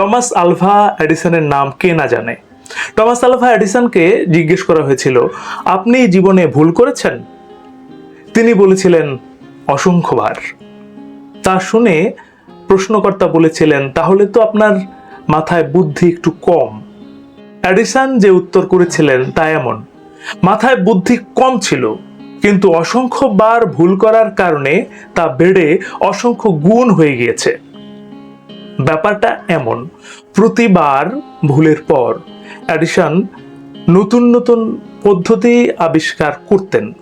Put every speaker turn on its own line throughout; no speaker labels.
Thomas Alva এডিসনের নাম কে না জানে? টমাস আলভা এডিসনকে জিজ্ঞেস করা হয়েছিল, আপনি জীবনে ভুল করেছেন? তিনি বলেছিলেন, অসংখ্যবার। তা শুনে প্রশ্নকর্তা বলেছিলেন, তাহলে তো আপনার মাথায় বুদ্ধি একটু কম। অ্যাডিসন যে উত্তর করেছিলেন তা এমন, মাথায় বুদ্ধি কম ছিল, কিন্তু অসংখ্যবার ভুল করার কারণে তা বেড়ে অসংখ্য গুণ হয়ে গিয়েছে। ব্যাপারটা এমন, প্রতিবার ভুলের পর অ্যাডিশন নতুন নতুন পদ্ধতি আবিষ্কার করতেন।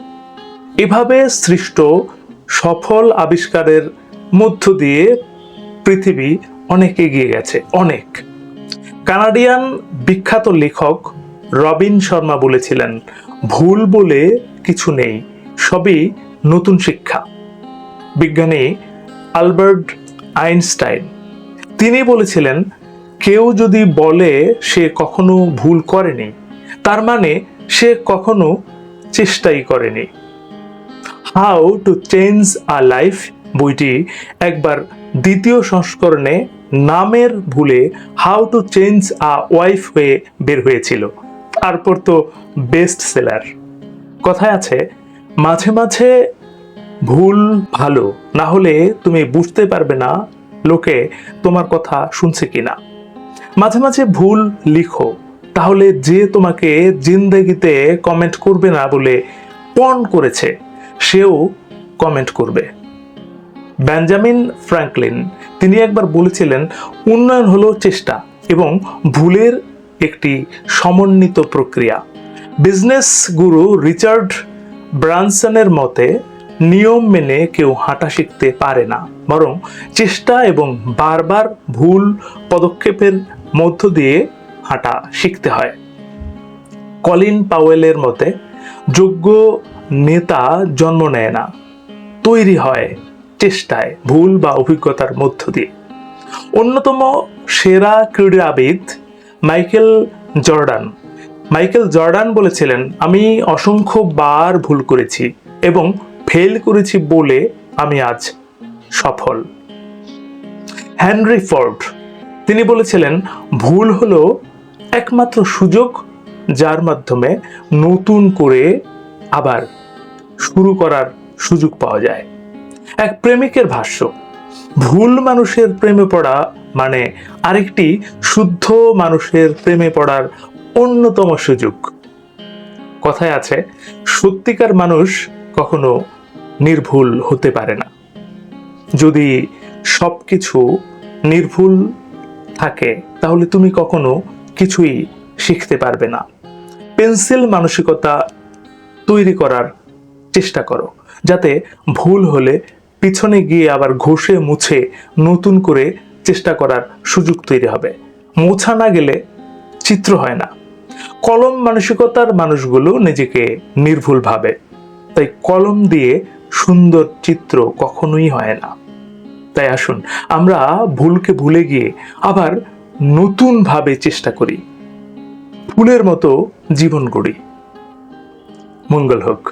এভাবে সৃষ্ট সফল আবিষ্কারের মধ্য দিয়ে পৃথিবী অনেক এগিয়ে গেছে, অনেক। কানাডিয়ান বিখ্যাত লেখক রবিন শর্মা বলেছিলেন, ভুল বলে কিছু নেই, সবই নতুন শিক্ষা। বিজ্ঞানী আলবার্ট আইনস্টাইন তিনি বলেছিলেন, কেউ যদি বলে সে কখনো ভুল করেনি, তার মানে সে কখনো চেষ্টাই করেনি। How to change a life বইটি একবার দ্বিতীয় সংস্করণে নামের ভুলে how to change a wife হয়ে বের হয়েছিল। তারপর তো বেস্ট সেলার কথায় আছে, মাঝে মাঝে ভুল ভালো, না হলে তুমি বুঝতে পারবে না লোকে তোমার কথা শুনছে কিনা? মাঝে মাঝে ভুল লিখো, তাহলে যে তোমাকে জিন্দেগিতে কমেন্ট করবে না বলে পণ করেছে, সেও কমেন্ট করবে। বেঞ্জামিন ফ্র্যাঙ্কলিন, তিনি একবার বলেছিলেন, উন্নয়ন হলো চেষ্টা এবং ভুলের একটি সমন্বিত প্রক্রিয়া। বিজনেস গুরু রিচার্ড ব্রানসনের মতে নিয়ম মেনে কেউ হাঁটা শিখতে পারে না, বরং চেষ্টা এবং বারবার ভুল পদক্ষেপের মধ্য দিয়ে হাঁটা শিখতে হয়। কলিন পাওয়েলের মতে, যোগ্য নেতা জন্ম নেয় না, তৈরি হয় চেষ্টায় ভুল বা অভিজ্ঞতার মধ্য দিয়ে। অন্যতম সেরা ক্রীড়াবিদ মাইকেল জর্ডান। মাইকেল জর্ডান বলেছিলেন, আমি অসংখ্য বার ভুল করেছি এবং ফেল করেছি বলে আমি আজ সফল। হেনরি ফোর্ড, তিনি বলেছিলেন, ভুল হলো একমাত্র সুযোগ যার মাধ্যমে নতুন করে আবার শুরু করার সুযোগ পাওয়া যায়। এক প্রেমিকের ভাষ্য, ভুল মানুষের প্রেমে পড়া মানে আরেকটি শুদ্ধ মানুষের প্রেমে পড়ার অন্যতম সুযোগ। কথায় আছে, সত্যিকার মানুষ কখনো নির্ভুল হতে পারে না। যদি সবকিছু নির্ভুল থাকে, তাহলে তুমি কখনো কিছুই শিখতে পারবে না। পেন্সিল মানসিকতা তৈরি করার চেষ্টা করো, যাতে ভুল হলে পিছনে গিয়ে আবার ঘষে মুছে নতুন করে চেষ্টা করার সুযোগ তৈরি হবে। মোছা না গেলে চিত্র হয় না। কলম মানসিকতার মানুষগুলো নিজেকে নির্ভুল ভাবে। তাই কলম দিয়ে সুন্দর চিত্র কখনোই হয় না। তাই আসুন, আমরা ভুলকে ভুলে গিয়ে আবার নতুনভাবে চেষ্টা করি। ফুলের মতো জীবন গড়ি। মঙ্গল হোক।